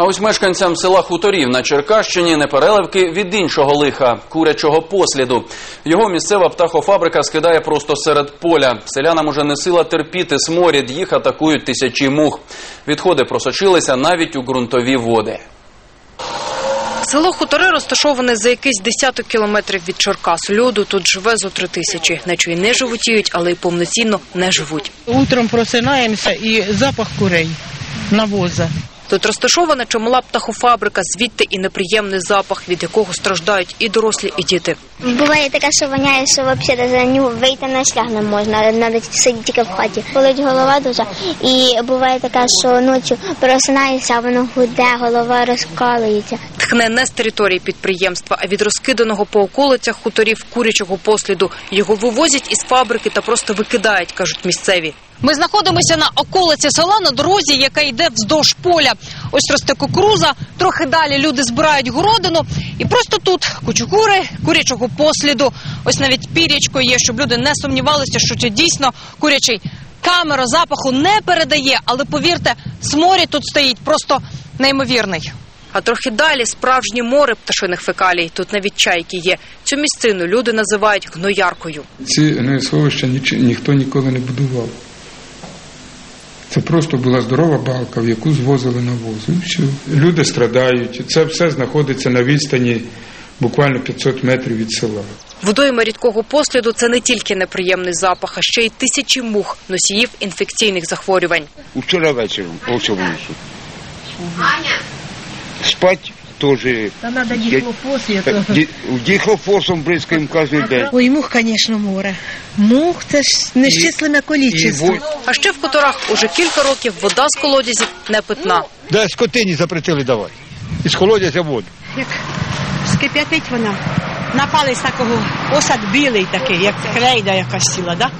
А ось мешканцям села Хуторів на Черкащині непереливки від іншого лиха курячого посліду. Його місцева птахофабрика скидає просто серед поля. Селянам уже не сила терпіти сморід, їх атакують тисячі мух. Відходи просочилися навіть у ґрунтові води. Село Хутори розташоване за якийсь десяток кілометрів від Черкас. Люду тут живе зо три тисячі. Нечо й не животіють, але й повноцінно не живуть. Утром просинаємося і запах курей, навоза. Тут розташована чимала птахофабрика, звідти і неприємний запах, від якого страждають і дорослі, і діти. Буває таке, що воняє, що взагалі за нього вийти на шлях не можна, треба сидіти тільки в хаті. Болить голова дуже. І буває таке, що ночі просинаєшся, воно гуде, голова розкалується. Тхне не з території підприємства, а від розкиданого по околицях хуторів курячого посліду. Його вивозять із фабрики та просто викидають, кажуть місцеві. Ми знаходимося на околиці села на дорозі, яка йде вздовж поля. Ось росте кукуруза, трохи далі люди збирають городину. І просто тут кучугури курячого посліду. Ось навіть пірячко є, щоб люди не сумнівалися, що це дійсно курячий. Камера запаху не передає, але повірте, сморід тут стоїть просто неймовірний. А трохи далі справжнє море пташиних фекалій. Тут навіть чайки є. Цю місцину люди називають гнояркою. Ці гнилосховища ніч- ніхто ніколи не будував. Це просто була здорова балка, в яку звозили навоз. І. Люди страдають. Це все знаходиться на відстані буквально 500 метрів від села. Водойма рідкого посліду це не тільки неприємний запах, а ще й тисячі мух, носіїв інфекційних захворювань. Вчора вечором по вулицю. Спать теж. Та треба дихлофос, Дихлофосом бризкаємо кожен день. Ой, мух, звісно, море. Мух це ж нещислене І количество. А ще в хуторах уже кілька років вода з колодязів не питна. Де скотині запретили давати. Із колодязя воду. як скип'ятить вона. Напали з такого осад білий такий, як крейда якась ціла, да?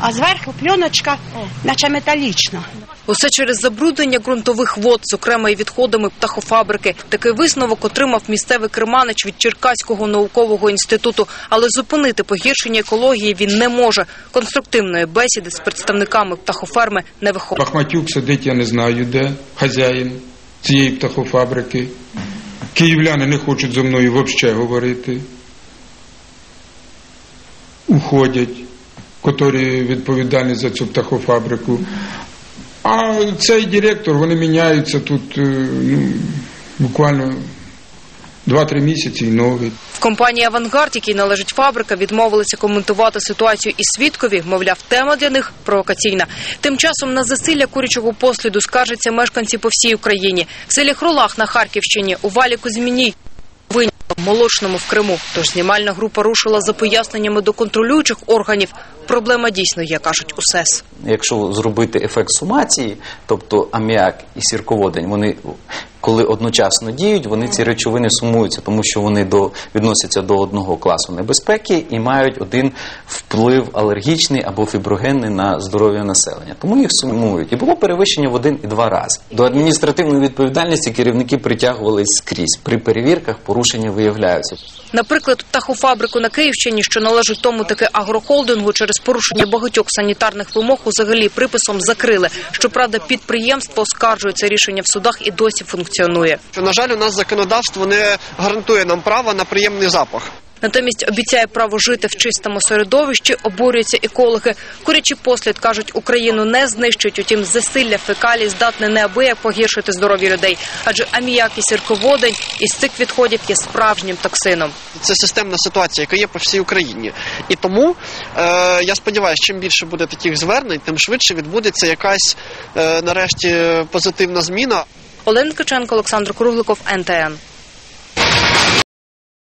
а зверху пленочка, наче металічна. Усе через забруднення ґрунтових вод, зокрема і відходами птахофабрики. Такий висновок отримав місцевий керманич від Черкаського наукового інституту. Але зупинити погіршення екології він не може. Конструктивної бесіди з представниками птахоферми не виходить. Бахматюк сидить, я не знаю де, хазяїн цієї птахофабрики. Київляни не хочуть зі мною взагалі говорити. Уходять, котрі відповідальні за цю птахофабрику. А цей директор, вони міняються тут е, ну, буквально 2-3 місяці і новий. В компанії Авангард, якій належить фабрика, відмовилися коментувати ситуацію і свідкові. Мовляв, тема для них провокаційна. Тим часом на засилля курячого посліду скаржаться мешканці по всій Україні. В селі Хролах на Харківщині, у Валі Кузьміній, Вині, Молочному в Криму. Тож знімальна група рушила за поясненнями до контролюючих органів. Проблема дійсно є, кажуть у СЕС. Якщо зробити ефект сумації, тобто аміак і сірководень, вони коли одночасно діють, вони ці речовини сумуються, тому що вони до відносяться до одного класу небезпеки і мають один вплив алергічний або фіброгенний на здоров'я населення. Тому їх сумують. І було перевищення в один і два рази. До адміністративної відповідальності керівники притягувались скрізь. При перевірках порушення виявляються. Наприклад, птахофабрику на Київщині, що належить тому таки агрохолдингу, через порушення багатьох санітарних вимог взагалі приписом закрили. Щоправда, підприємство оскаржує це рішення в судах і досі функціонує. Що, на жаль, у нас законодавство не гарантує нам права на приємний запах. Натомість обіцяє право жити в чистому середовищі, обурюються екологи. Курячий послід кажуть, Україну не знищить. Утім, засилля фекалій здатне неабияк погіршити здоров'я людей, адже аміак і сірководень із цих відходів є справжнім токсином. Це системна ситуація, яка є по всій Україні. І тому е, я сподіваюся, чим більше буде таких звернень, тим швидше відбудеться якась е, нарешті позитивна зміна. Олена Ткаченко, Олександр Кругликов, НТН.